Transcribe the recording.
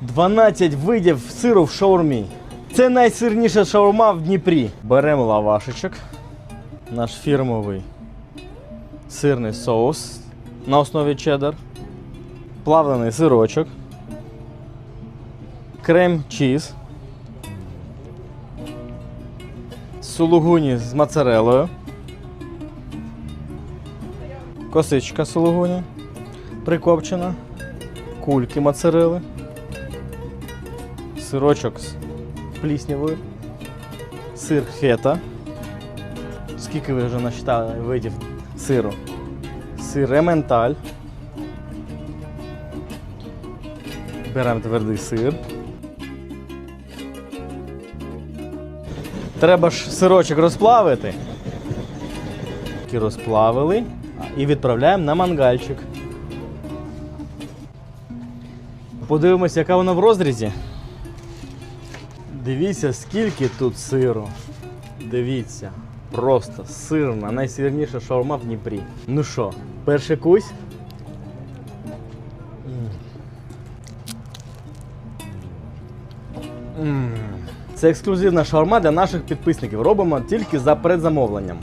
12 видів сиру в шаурмі. Це найсирніша шаурма в Дніпрі. Беремо лавашечок. Наш фірмовий сирний соус на основі чеддер. Плавлений сирочок. Крем чіз. Сулугуні з моцарелою. Косичка сулугуні. Прикопчена. Кульки моцарели. Сирочок з пліснявою. Сир фета. Скільки ви вже насчитали видів сиру? Сир ементаль. Беремо твердий сир. Треба ж сирочок розплавити. Розплавили і відправляємо на мангальчик. Подивимося, яка вона в розрізі. Дивіться, скільки тут сиру. Дивіться. Просто сирна, найсирніша шаурма в Дніпрі. Ну що, перший кусь? Це ексклюзивна шаурма для наших підписників. Робимо тільки за предзамовленням.